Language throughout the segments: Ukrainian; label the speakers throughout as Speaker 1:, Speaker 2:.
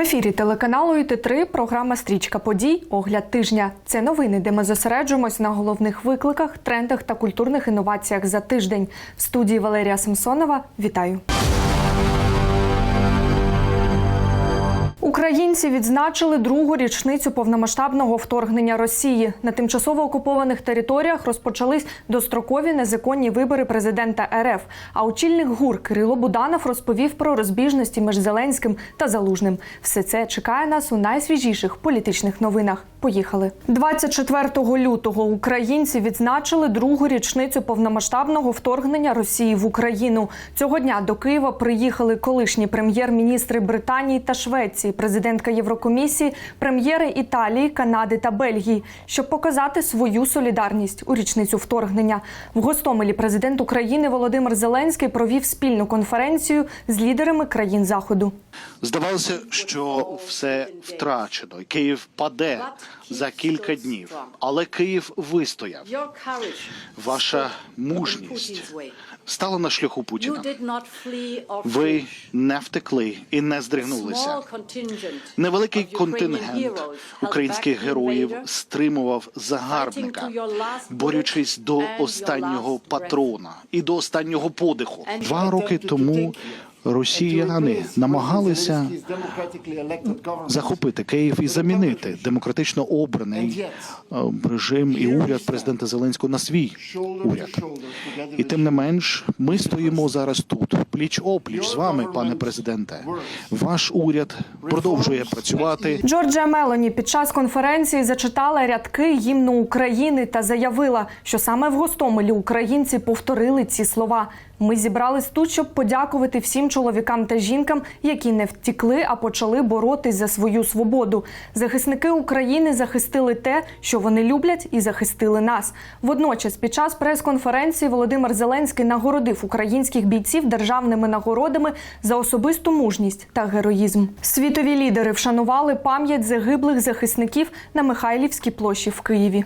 Speaker 1: ефірі телеканалу ІТ3 програма Стрічка подій. Огляд тижня. Це новини, де ми зосереджуємось на головних викликах, трендах та культурних інноваціях за тиждень. В студії Валерія Самсонова. Вітаю. Українці відзначили другу річницю повномасштабного вторгнення Росії. На тимчасово окупованих територіях розпочались дострокові незаконні вибори президента РФ. А очільник ГУР Кирило Буданов розповів про розбіжності між Зеленським та Залужним. Все це чекає нас у найсвіжіших політичних новинах. Поїхали 24 лютого. Українці відзначили другу річницю повномасштабного вторгнення Росії в Україну. Цього дня до Києва приїхали колишні прем'єр-міністри Британії та Швеції, президентка Єврокомісії, прем'єри Італії, Канади та Бельгії, щоб показати свою солідарність у річницю вторгнення. В Гостомелі президент України Володимир Зеленський провів спільну конференцію з лідерами країн заходу.
Speaker 2: Здавалося, що все втрачено, і Київ паде за кілька днів. Але Київ вистояв. Ваша мужність стала на шляху Путіна. Ви не втекли і не здригнулися. Невеликий контингент українських героїв стримував загарбника, борючись до останнього патрона і до останнього подиху. Два роки тому росіяни намагалися захопити Київ і замінити демократично обраний е, режим і уряд президента Зеленського на свій уряд. І тим не менш, ми стоїмо зараз тут, пліч опліч з вами, пане президенте. Ваш уряд продовжує працювати.
Speaker 1: Джорджія Мелоні під час конференції зачитала рядки гімну України та заявила, що саме в Гостомелі українці повторили ці слова. Ми зібрались тут, щоб подякувати всім чоловікам та жінкам, які не втікли, а почали боротись за свою свободу. Захисники України захистили те, що вони люблять, і захистили нас. Водночас, під час прес-конференції Володимир Зеленський нагородив українських бійців державними нагородами за особисту мужність та героїзм. Світові лідери вшанували пам'ять загиблих захисників на Михайлівській площі в Києві.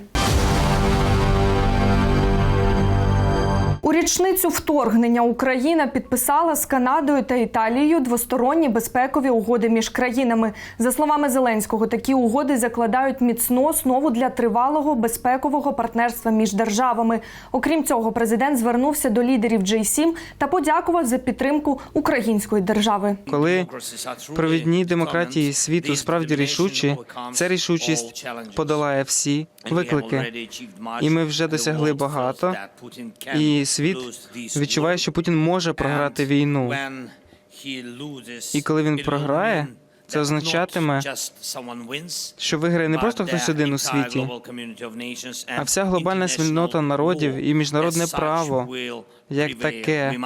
Speaker 1: У річницю вторгнення Україна підписала з Канадою та Італією двосторонні безпекові угоди між країнами. За словами Зеленського, такі угоди закладають міцну основу для тривалого безпекового партнерства між державами. Окрім цього, президент звернувся до лідерів J7 та подякував за підтримку української держави.
Speaker 3: Коли провідні демократії світу справді рішучі, ця рішучість подолає всі виклики. І ми вже досягли багато. І світ відчуває, що Путін може програти війну.
Speaker 4: І коли він програє, це означатиме,
Speaker 3: Що виграє не просто хтось один у світі, а вся глобальна спільнота народів і міжнародне право як таке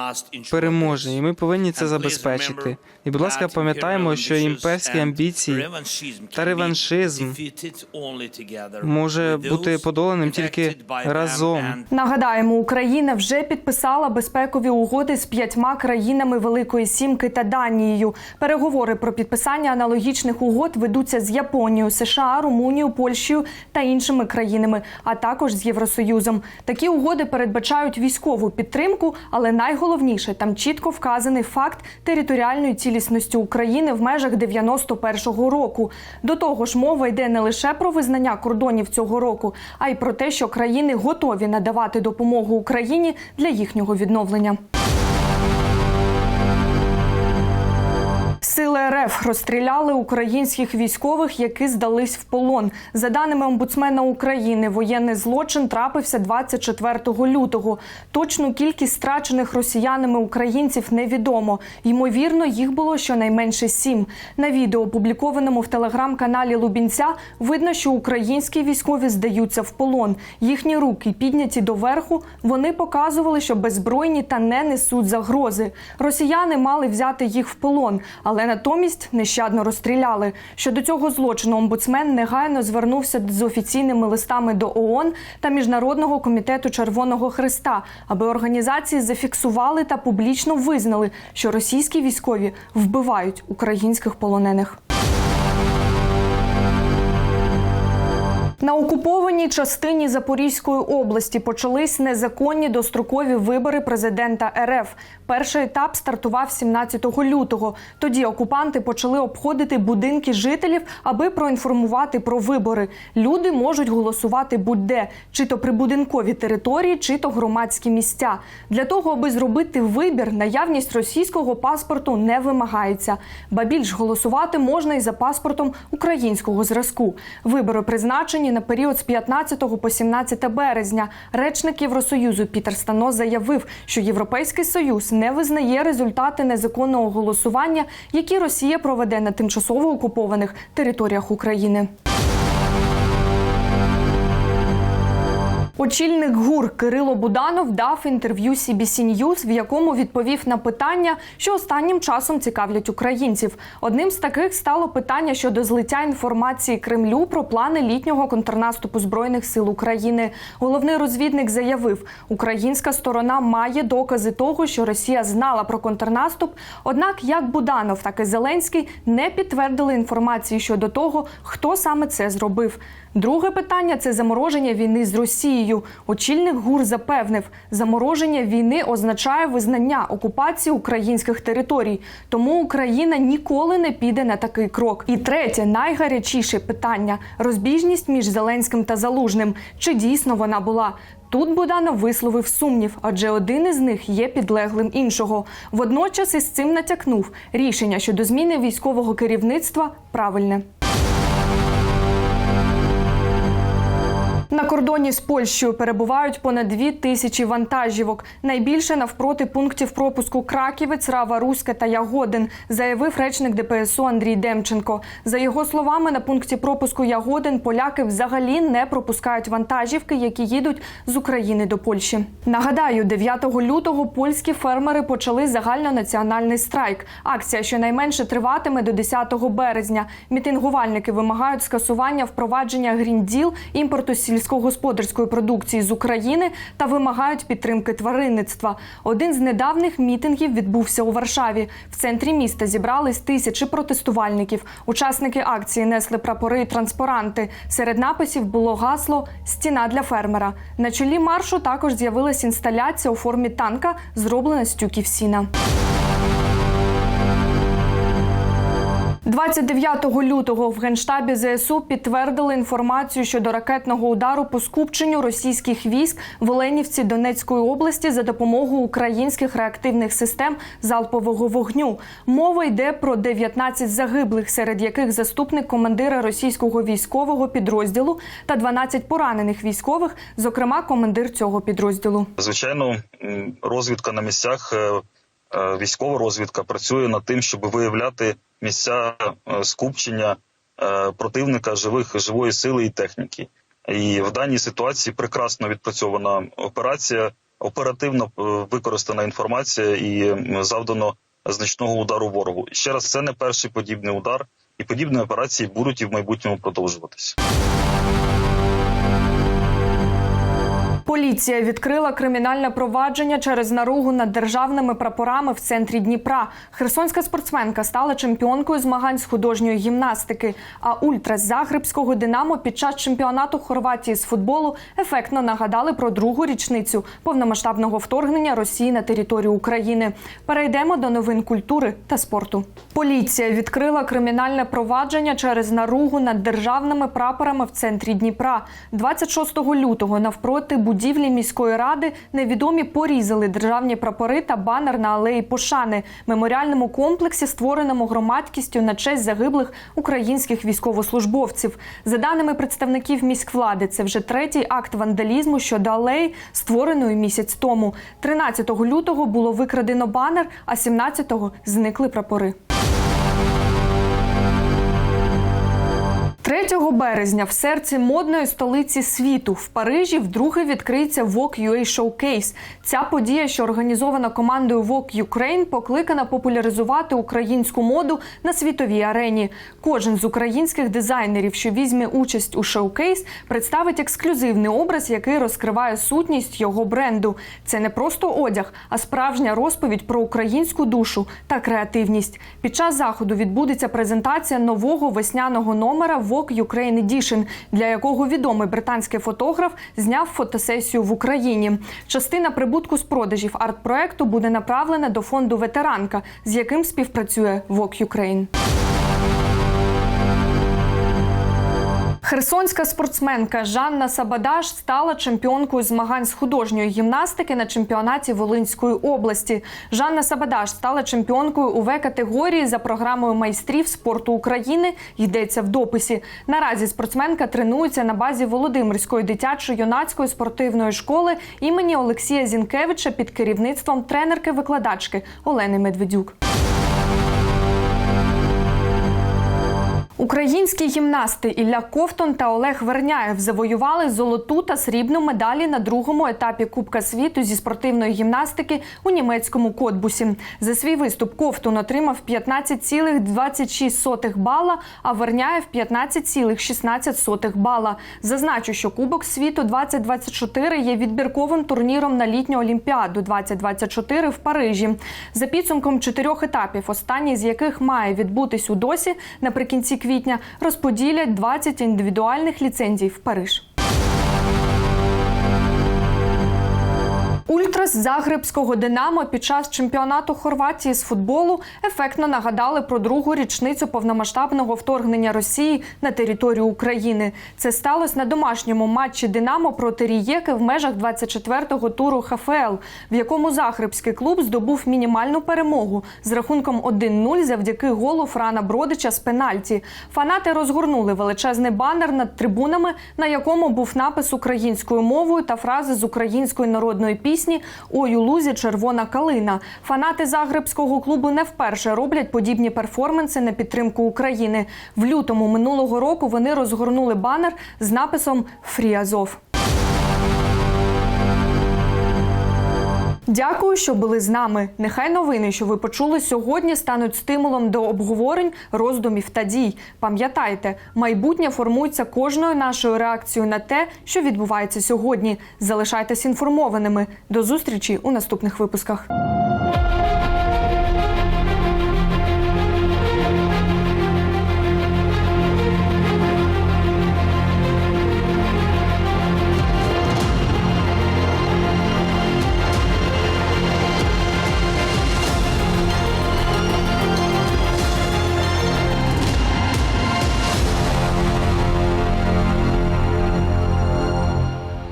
Speaker 3: переможе, і ми повинні це забезпечити. І, будь ласка, пам'ятаємо, що імперські амбіції та реваншизм може бути подоланим тільки разом.
Speaker 1: Нагадаємо, Україна вже підписала безпекові угоди з п'ятьма країнами Великої Сімки та Данією. Переговори про підписання аналогічних угод ведуться з Японією, США, Румунією, Польщею та іншими країнами, а також з Євросоюзом. Такі угоди передбачають військову підтримку, але найголовніше там чітко вказаний факт територіальної цілісності України в межах 91-го року. До того ж, мова йде не лише про визнання кордонів цього року, а й про те, що країни готові надавати допомогу Україні для їхнього відновлення. РФ розстріляли українських військових, які здались в полон. За даними омбудсмена України, воєнний злочин трапився 24 лютого. Точну кількість страчених росіянами українців невідомо. Ймовірно, їх було щонайменше сім. На відео, опублікованому в телеграм-каналі Лубінця, видно, що українські військові здаються в полон. Їхні руки підняті доверху. Вони показували, що беззбройні та не несуть загрози. Росіяни мали взяти їх в полон, але натомість нещадно розстріляли. Щодо цього злочину омбудсмен негайно звернувся з офіційними листами до ООН та Міжнародного комітету Червоного Христа, аби організації зафіксували та публічно визнали, що російські військові вбивають українських полонених. На окупованій частині Запорізької області почались незаконні дострокові вибори президента РФ. Перший етап стартував 17 лютого. Тоді окупанти почали обходити будинки жителів, аби проінформувати про вибори. Люди можуть голосувати будь-де, чи то прибудинкові території, чи то громадські місця. Для того, аби зробити вибір, наявність російського паспорту не вимагається. Ба більш голосувати можна і за паспортом українського зразку. Вибори призначені на період з 15 по 17 березня. Речник Євросоюзу Пітер Стано заявив, що Європейський Союз не визнає результати незаконного голосування, які Росія проведе на тимчасово окупованих територіях України. Очільник ГУР Кирило Буданов дав інтерв'ю CBC News, в якому відповів на питання, що останнім часом цікавлять українців. Одним з таких стало питання щодо злиття інформації Кремлю про плани літнього контрнаступу збройних сил України. Головний розвідник заявив, українська сторона має докази того, що Росія знала про контрнаступ. Однак, як Буданов, так і Зеленський не підтвердили інформації щодо того, хто саме це зробив. Друге питання це замороження війни з Росією. Очільник ГУР запевнив, замороження війни означає визнання окупації українських територій. Тому Україна ніколи не піде на такий крок. І третє, найгарячіше питання розбіжність між Зеленським та Залужним. Чи дійсно вона була? Тут Буданов висловив сумнів, адже один із них є підлеглим іншого. Водночас із цим натякнув рішення щодо зміни військового керівництва правильне. На кордоні з Польщею перебувають понад дві тисячі вантажівок. Найбільше навпроти пунктів пропуску Краківець, Рава Руська та Ягодин, заявив речник ДПСУ Андрій Демченко. За його словами, на пункті пропуску Ягодин поляки взагалі не пропускають вантажівки, які їдуть з України до Польщі. Нагадаю, 9 лютого польські фермери почали загальнонаціональний страйк. Акція щонайменше триватиме до 10 березня. Мітингувальники вимагають скасування впровадження грінділ, імпорту сільськогосподарської продукції з України та вимагають підтримки тваринництва. Один з недавніх мітингів відбувся у Варшаві. В центрі міста зібрались тисячі протестувальників. Учасники акції несли прапори і транспаранти. Серед написів було гасло Стіна для фермера. На чолі маршу також з'явилась інсталяція у формі танка, зроблена з тюків сіна. 29 лютого в генштабі ЗСУ підтвердили інформацію щодо ракетного удару по скупченню російських військ в Оленівці Донецької області за допомогою українських реактивних систем залпового вогню. Мова йде про 19 загиблих, серед яких заступник командира російського військового підрозділу та 12 поранених військових, зокрема командир цього підрозділу.
Speaker 5: Звичайно, розвідка на місцях, е, е, військова розвідка працює над тим, щоб виявляти місця е, скупчення е, противника живих живої сили і техніки. І в даній ситуації прекрасно відпрацьована операція, оперативно е, використана інформація і завдано значного удару ворогу. Ще раз, це не перший подібний удар, і подібні операції будуть і в майбутньому продовжуватися.
Speaker 1: Поліція відкрила кримінальне провадження через наругу над державними прапорами в центрі Дніпра. Херсонська спортсменка стала чемпіонкою змагань з художньої гімнастики. А ультра Загребського Динамо під час чемпіонату Хорватії з футболу ефектно нагадали про другу річницю повномасштабного вторгнення Росії на територію України. Перейдемо до новин культури та спорту. Поліція відкрила кримінальне провадження через наругу над державними прапорами в центрі Дніпра. 26 лютого навпроти будівлі міської ради невідомі порізали державні прапори та банер на алеї Пошани, меморіальному комплексі, створеному громадськістю на честь загиблих українських військовослужбовців. За даними представників міськвлади, це вже третій акт вандалізму щодо алеї, створеної місяць тому. 13 лютого було викрадено банер, а 17-го зникли прапори. 3 березня в серці модної столиці світу в Парижі вдруге відкриється Vogue UA Showcase. Ця подія, що організована командою Vogue Ukraine, покликана популяризувати українську моду на світовій арені. Кожен з українських дизайнерів, що візьме участь у шоукейс, представить ексклюзивний образ, який розкриває сутність його бренду. Це не просто одяг, а справжня розповідь про українську душу та креативність. Під час заходу відбудеться презентація нового весняного номера Vogue Ukraine Edition, для якого відомий британський фотограф зняв фотосесію в Україні. Частина прибутку з продажів арт-проекту буде направлена до фонду ветеранка, з яким співпрацює Vogue Ukraine. Херсонська спортсменка Жанна Сабадаш стала чемпіонкою змагань з художньої гімнастики на чемпіонаті Волинської області. Жанна Сабадаш стала чемпіонкою у В-категорії за програмою майстрів спорту України. Йдеться в дописі. Наразі спортсменка тренується на базі Володимирської дитячо-юнацької спортивної школи імені Олексія Зінкевича під керівництвом тренерки-викладачки Олени Медведюк. Українські гімнасти Ілля Ковтон та Олег Верняєв завоювали золоту та срібну медалі на другому етапі Кубка світу зі спортивної гімнастики у німецькому Котбусі. За свій виступ Ковтун отримав 15,26 бала, а Верняєв 15,16 бала. Зазначу, що Кубок світу 2024 є відбірковим турніром на літню Олімпіаду 2024 в Парижі. За підсумком чотирьох етапів, останній з яких має відбутись у досі наприкінці квітня, розподілять 20 індивідуальних ліцензій в Париж. Ультрас Загребського Динамо під час чемпіонату Хорватії з футболу ефектно нагадали про другу річницю повномасштабного вторгнення Росії на територію України. Це сталося на домашньому матчі Динамо проти Рієки в межах 24-го туру ХФЛ, в якому Загребський клуб здобув мінімальну перемогу з рахунком 1-0 завдяки голу Франа Бродича з пенальті. Фанати розгорнули величезний банер над трибунами, на якому був напис українською мовою та фрази з української народної пісні Ой у лузі червона калина. Фанати Загребського клубу не вперше роблять подібні перформанси на підтримку України. В лютому минулого року вони розгорнули банер з написом Фрі Азов. Дякую, що були з нами. Нехай новини, що ви почули сьогодні, стануть стимулом до обговорень, роздумів та дій. Пам'ятайте, майбутнє формується кожною нашою реакцією на те, що відбувається сьогодні. Залишайтесь інформованими. До зустрічі у наступних випусках.